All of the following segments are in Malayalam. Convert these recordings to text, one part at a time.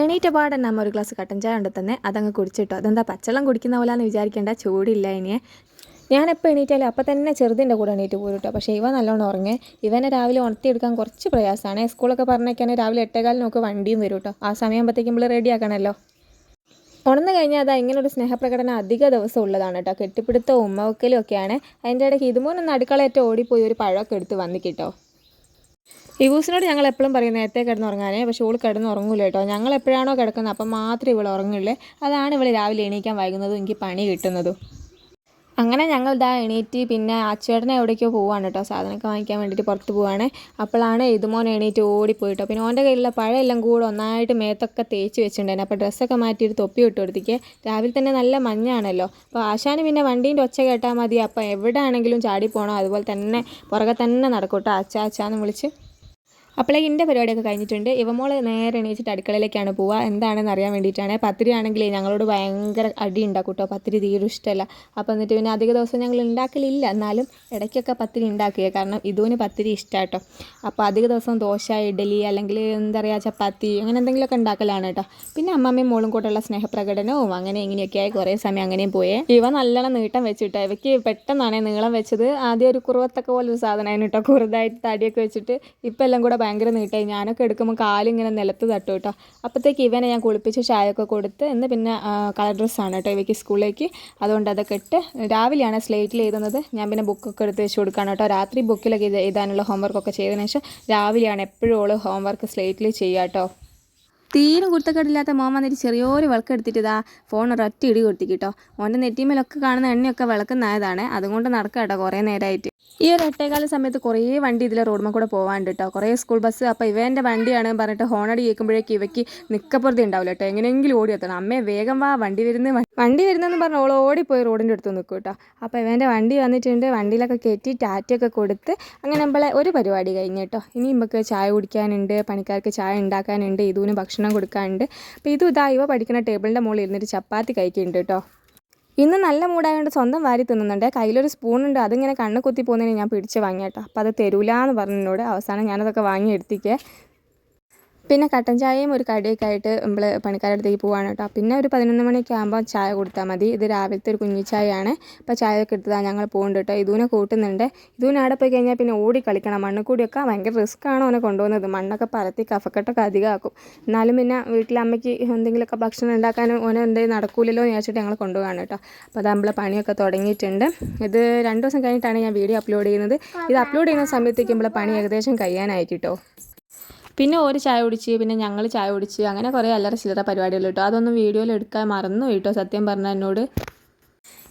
എണീറ്റ പാടന്നെ അമ്മ ഒരു ഗ്ലാസ് കട്ടൻ ചായ ഉണ്ട് തന്നെ അതങ്ങ് കുടിച്ചിട്ടോ. അതെന്താ പച്ചവെള്ളം കുടിക്കുന്ന പോലെ എന്ന് വിചാരിക്കേണ്ട ചൂടില്ല ഇനിയെ. ഞാനെപ്പോൾ എണീറ്റാലും അപ്പം തന്നെ ചെറുതിന്റെ കൂടെ എണീറ്റ് പോരും കേട്ടോ പക്ഷേ ഇവ നല്ലോണം ഉറങ്ങേ. ഇവനെ രാവിലെ ഉണർത്തിയെടുക്കാൻ കുറച്ച് പ്രയാസമാണ് സ്കൂളൊക്കെ പറഞ്ഞേക്കാൻ രാവിലെ എട്ടേകാലിന് നോക്ക് വണ്ടിയും വരും കേട്ടോ ആ സമയമാകുമ്പോഴത്തേക്കും നമ്മൾ റെഡി ആക്കണമല്ലോ ഉണർന്നു കഴിഞ്ഞാൽ അതാ ഇങ്ങനെ ഒരു സ്നേഹപ്രകടനം അധിക ദിവസം ഉള്ളതാണ് കേട്ടോ കെട്ടിപ്പിടുത്തവും ഉമ്മവക്കലും ഒക്കെയാണ്. അതിന്റെ ഇടയ്ക്ക് ഇതുമൂന്നൊന്ന് അടുക്കളയേറ്റ ഓടിപ്പോയി ഒരു പഴമൊക്കെ എടുത്ത് വന്നിക്കിട്ടോ ഇവൂസിനോട് ഞങ്ങൾ എപ്പോഴും പറയും നേരത്തെ കിടന്ന് ഉറങ്ങാനേ പക്ഷേ ഓൾ കിടന്ന് ഉറങ്ങൂല കേട്ടോ. ഞങ്ങൾ എപ്പോഴാണോ കിടക്കുന്നത് അപ്പം മാത്രം ഇവൾ ഉറങ്ങുള്ളൂ. അതാണ് ഇവൾ രാവിലെ എണീക്കാൻ വൈകുന്നതും എനിക്ക് പണി കിട്ടുന്നതും. അങ്ങനെ ഞങ്ങൾ ഇതാ എണീറ്റ് പിന്നെ അച്ചേട്ടനെ എവിടേക്കോ പോവാണ് കേട്ടോ. സാധനമൊക്കെ വാങ്ങിക്കാൻ വേണ്ടിയിട്ട് പുറത്ത് പോവാണ്. അപ്പോഴാണ് ഇതുമോനെ എണീറ്റ് ഓടിപ്പോയിട്ടോ പിന്നെ ഓന്റെ കയ്യിലുള്ള പഴമെല്ലാം കൂടെ ഒന്നായിട്ട് മേത്തൊക്കെ തേച്ച് വെച്ചിട്ടുണ്ടായിരുന്നു. അപ്പോൾ ഡ്രസ്സൊക്കെ മാറ്റിയിട്ട് തൊപ്പി ഇട്ട് കൊടുത്തിക്ക്. രാവിലെ തന്നെ നല്ല മഞ്ഞാണല്ലോ. അപ്പോൾ ആശാന് പിന്നെ വണ്ടീന്റെ ഒച്ച കേട്ടാൽ മതി. അപ്പോൾ എവിടെ ആണെങ്കിലും ചാടി അതുപോലെ തന്നെ പുറകെ തന്നെ നടക്കൂട്ടോ കേട്ടോ. അച്ഛ അച്ഛാന്ന് വിളിച്ച് അപ്പോഴേക്ക് എന്റെ പരിപാടിയൊക്കെ കഴിഞ്ഞിട്ടുണ്ട്. ഇവമോൾ നേരെ എണീച്ചിട്ട് അടുക്കളയിലേക്കാണ് പോവുക എന്താണെന്ന് അറിയാൻ വേണ്ടിയിട്ടാണ്. പത്തിരി ആണെങ്കിൽ ഞങ്ങളോട് ഭയങ്കര അടി ഉണ്ടാക്കും കേട്ടോ. പത്തിരി തീരെ ഇഷ്ടമല്ല. അപ്പോൾ എന്നിട്ട് പിന്നെ അധിക ദിവസം ഞങ്ങൾ ഉണ്ടാക്കലില്ല എന്നാലും ഇടയ്ക്കൊക്കെ പത്തിരി ഉണ്ടാക്കുക കാരണം ഇതുവിന് പത്തിരി ഇഷ്ടമാണ് കേട്ടോ അപ്പോൾ അധിക ദിവസം ദോശ ഇഡലി അല്ലെങ്കിൽ എന്താ പറയുക ചപ്പാത്തി അങ്ങനെ എന്തെങ്കിലുമൊക്കെ ഉണ്ടാക്കലാണ് കേട്ടോ. പിന്നെ അമ്മമ്മയും മോളും കൂടെയുള്ള സ്നേഹപ്രകടനവും അങ്ങനെ ഇങ്ങനെയൊക്കെ ആയി കുറേ സമയം അങ്ങനെയും പോയേ. ഇവ നല്ലോണം നീട്ടം വെച്ചിട്ടോ. ഇവയ്ക്ക് പെട്ടെന്നാണ് നീളം വെച്ചത്. ആദ്യം ഒരു കുറുവത്തൊക്കെ പോലെ സാധനമായിരുന്നു കേട്ടോ. കുറുതായിട്ട് തടിയൊക്കെ വെച്ചിട്ട് ഇപ്പം എല്ലാം കൂടെ ഭയങ്കര നീട്ടായി. ഞാനൊക്കെ എടുക്കുമ്പോൾ കാലിങ്ങനെ നിലത്ത് തട്ടും കേട്ടോ അപ്പോഴത്തേക്ക് ഇവനെ ഞാൻ കുളിപ്പിച്ച് ചായയൊക്കെ കൊടുത്ത് എന്ന് പിന്നെ കളർ ഡ്രസ്സാണ് കേട്ടോ ഇവയ്ക്ക് സ്കൂളിലേക്ക്. അതുകൊണ്ട് അതൊക്കെ ഇട്ട് രാവിലെയാണ് സ്ലേറ്റിൽ എഴുതുന്നത്. ഞാൻ പിന്നെ ബുക്കൊക്കെ എടുത്ത് വെച്ച് കൊടുക്കുകയാണ് കേട്ടോ രാത്രി ബുക്കിലൊക്കെ എഴുതാനുള്ള ഹോംവർക്കൊക്കെ ചെയ്തതിന് ശേഷം രാവിലെയാണ് എപ്പോഴും ഓൾ ഹോംവർക്ക് സ്ലേറ്റിൽ ചെയ്യുക കേട്ടോ തീരും കുരുത്തക്കേടില്ലാത്ത മോൻ വന്നിട്ട് ചെറിയൊരു വിളക്ക് എടുത്തിട്ട് ഇതാ ഫോൺ ഒരൊറ്റ ഇടി കൊടുത്തിക്കിട്ടോ മോന്റെ നെറ്റിമേലൊക്കെ കാണുന്ന എണ്ണയൊക്കെ വിളക്കുന്നതാണ് അതുകൊണ്ട് നടക്കാം കേട്ടോ കുറേ നേരമായിട്ട് ഈ ഒരു എട്ടേകാല സമയത്ത് കുറേ വണ്ടി ഇതിലെ റോഡുമ്മ കൂടെ പോകാണ്ട് കേട്ടോ കുറേ സ്കൂൾ ബസ് അപ്പോൾ ഇവന്റെ വണ്ടിയാണ് പറഞ്ഞിട്ട് ഹോണടി കേൾക്കുമ്പോഴേക്ക് ഇവയ്ക്ക് നിൽക്കപ്പുറത്തി ഉണ്ടാവില്ല കേട്ടോ എങ്ങനെയെങ്കിലും ഓടി എത്തണം. അമ്മേ വേഗം വാ വണ്ടി വരുന്ന വണ്ടി വരുന്നെന്ന് പറഞ്ഞ് ഓൾ ഓടിപ്പോയി റോഡിന്റെ അടുത്ത് നിൽക്കും കേട്ടോ അപ്പോൾ ഇവന്റെ വണ്ടി വന്നിട്ടുണ്ട്. വണ്ടിയിലൊക്കെ കയറ്റി ടാറ്റയൊക്കെ കൊടുത്ത് അങ്ങനെ നമ്മളെ ഒരു പരിപാടി കഴിഞ്ഞ് കേട്ടോ ഇനി നമുക്ക് ചായ കുടിക്കാനുണ്ട് പണിക്കാർക്ക് ചായ ഉണ്ടാക്കാനുണ്ട് ഇതുവിന് ഭക്ഷണം കൊടുക്കാനുണ്ട്. അപ്പോൾ ഇതും ഇതാ ഇവ പഠിക്കുന്ന ടേബിളിന്റെ മുകളിൽ ഇരുന്നിട്ട് ചപ്പാത്തി കഴിക്കുന്നുണ്ട് കേട്ടോ ഇന്ന് നല്ല മൂടായതുകൊണ്ട് സ്വന്തം വാരി തിന്നുന്നുണ്ട്. കയ്യിലൊരു സ്പൂണുണ്ട്. അതിങ്ങനെ കണ്ണ് കുത്തി പോകുന്നതിന് ഞാൻ പിടിച്ച് വാങ്ങിയേട്ടോ. അപ്പോൾ അത് തരൂലാന്ന് പറഞ്ഞതിനോട് അവസാനം ഞാനതൊക്കെ വാങ്ങി എടുത്തിക്കേ പിന്നെ കട്ടൻ ചായയും ഒരു കടിയൊക്കെ ആയിട്ട് നമ്മൾ പണിക്കാരുടെ അടുത്തേക്ക് പോവാണ് കേട്ടോ. പിന്നെ ഒരു പതിനൊന്ന് മണിയൊക്കെ ആകുമ്പോൾ ചായ കൊടുത്താൽ മതി. ഇത് രാവിലത്തെ ഒരു കുഞ്ഞി ചായയാണ്. അപ്പോൾ ചായയൊക്കെ എടുത്തതാണ് ഞങ്ങൾ പോകുന്നുണ്ട് കേട്ടോ. ഇതൂനെ കൂട്ടുന്നുണ്ട്. ഇതൂനെ അവിടെ പോയി കഴിഞ്ഞാൽ പിന്നെ ഓടി കളിക്കണം. മണ്ണ് കൂടിയൊക്കെ ഭയങ്കര റിസ്ക് ആണ് അവനെ കൊണ്ടുപോകുന്നത്. മണ്ണൊക്കെ പരത്തി കഫക്കെട്ടൊക്കെ അധികമാക്കും എന്നാലും പിന്നെ വീട്ടിലെ അമ്മയ്ക്ക് എന്തെങ്കിലുമൊക്കെ ഭക്ഷണം ഉണ്ടാക്കാനും ഓനെ എന്തെങ്കിലും നടക്കൂലല്ലോ എന്ന് വിചാരിച്ചിട്ട് ഞങ്ങൾ കൊണ്ടുപോകാണ് കേട്ടോ. അപ്പോൾ അത് നമ്മൾ പണിയൊക്കെ തുടങ്ങിയിട്ടുണ്ട്. ഇത് രണ്ട് ദിവസം കഴിഞ്ഞിട്ടാണ് ഞാൻ വീഡിയോ അപ്ലോഡ് ചെയ്യുന്നത്. ഇത് അപ്ലോഡ് ചെയ്യുന്ന സമയത്തേക്ക് നമ്മളെ പണി ഏകദേശം കഴിയാനായി കേട്ടോ. പിന്നെ ഒരു ചായ കുടിച്ച് പിന്നെ ഞങ്ങൾ ചായ കുടിച്ച് അങ്ങനെ കുറേ അല്ലറ ചില്ലറ പരിപാടികൾ കേട്ടോ. അതൊന്നും വീഡിയോയിൽ എടുക്കാൻ മറന്നു കേട്ടോ. സത്യം പറഞ്ഞ എന്നോട്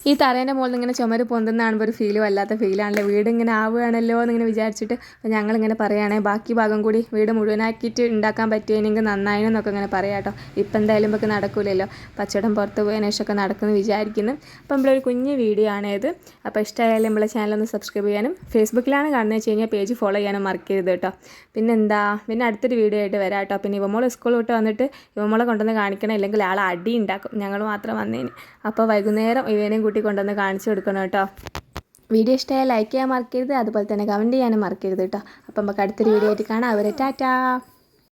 ഈ തറേന്റെ മുകളിൽ ഇങ്ങനെ ചുമര് പൊന്തുന്ന കാണുമ്പോൾ ഒരു ഫീലും അല്ലാത്ത ഫീലാണല്ലോ വീട് ഇങ്ങനെ ആവുകയാണല്ലോ എന്നിങ്ങനെ വിചാരിച്ചിട്ട് അപ്പോൾ ഞങ്ങളിങ്ങനെ പറയുകയാണെങ്കിൽ ബാക്കി ഭാഗം കൂടി വീട് മുഴുവനാക്കിയിട്ട് ഉണ്ടാക്കാൻ പറ്റിയെങ്കിൽ നന്നായെന്നൊക്കെ ഇങ്ങനെ പറയാം കേട്ടോ ഇപ്പം എന്തായാലും നമുക്ക് നടക്കൂലല്ലോ. പച്ചടം പുറത്ത് പോയതിനു ശേഷമൊക്കെ നടക്കുമെന്ന് വിചാരിക്കുന്നു. അപ്പം നമ്മളൊരു കുഞ്ഞ് വീഡിയോ ആണേത് അപ്പോൾ ഇഷ്ടമായാലും നമ്മളെ ചാനലൊന്ന് സബ്സ്ക്രൈബ് ചെയ്യാനും ഫേസ്ബുക്കിലാണ് കാണുന്നത് വെച്ച് കഴിഞ്ഞാൽ പേജ് ഫോളോ ചെയ്യാനും മറക്കരുത് കേട്ടോ പിന്നെ എന്താ പിന്നെ അടുത്തൊരു വീഡിയോ ആയിട്ട് വരാം കേട്ടോ പിന്നെ ഇവമോൾ സ്കൂൾ വിട്ട് വന്നിട്ട് ഇവമോളെ കൊണ്ടുവന്ന് കാണിക്കണം. ഇല്ലെങ്കിൽ ആൾ അടി ഉണ്ടാക്കും. ഞങ്ങൾ മാത്രം വന്നതിന് അപ്പോൾ വൈകുന്നേരം ഇവനെയും കൂട്ടി കൊണ്ടുവന്ന് കാണിച്ചു കൊടുക്കണം കേട്ടോ. വീഡിയോ ഇഷ്ടമായാൽ ലൈക്ക് ചെയ്യാൻ മറക്കരുത്. അതുപോലെ തന്നെ കമന്റ് ചെയ്യാനും മറക്കരുത് കേട്ടോ. അപ്പം നമുക്ക് അടുത്തൊരു വീഡിയോ ആയിട്ട് കാണാം. അവരെ ടാറ്റാ.